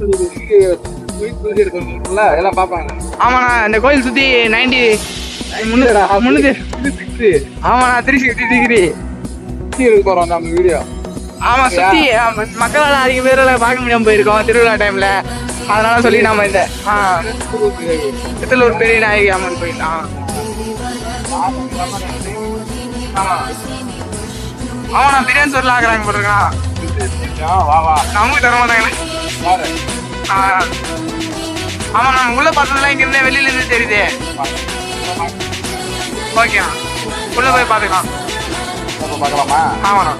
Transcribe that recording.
தூக்கி எடுக்கணும்ல எல்லாம் பார்ப்பாங்க ஆமாண்ணா இந்த கோயில் சுத்தி நைன்டி இல்லடா, முன்னூத்தி சிக்ஸ்டி ஆமாண்ணா த்ரீ சிக்ஸ்டி டிகிரி நம்ம வீடியோ. ஆமா சுத்தி ஆமா, மக்களால அதிக பேரால பார்க்க முடியாம போயிருக்கோம் திருவிழா டைம்ல அதனால சொல்லி நம்ம இந்த ஆ, திருவள்ளூர் பெரிய நாயகி அம்மன் கோயில் ஆ. ஆமா ஆமாண்ணா பிரியாணி சொல்லி ஆக்குறாங்க போட்டிருக்கான் வா வா. நமக்கு தர ஆ. ஆமா நம்ம உள்ள பார்த்ததுலாம் இங்க இருந்தே வெளியில இருந்து தெரியுது. ஓகேண்ணா உள்ள போய் பார்த்துக்கலாம். பார்க்கலாமா? ஆமாண்ணா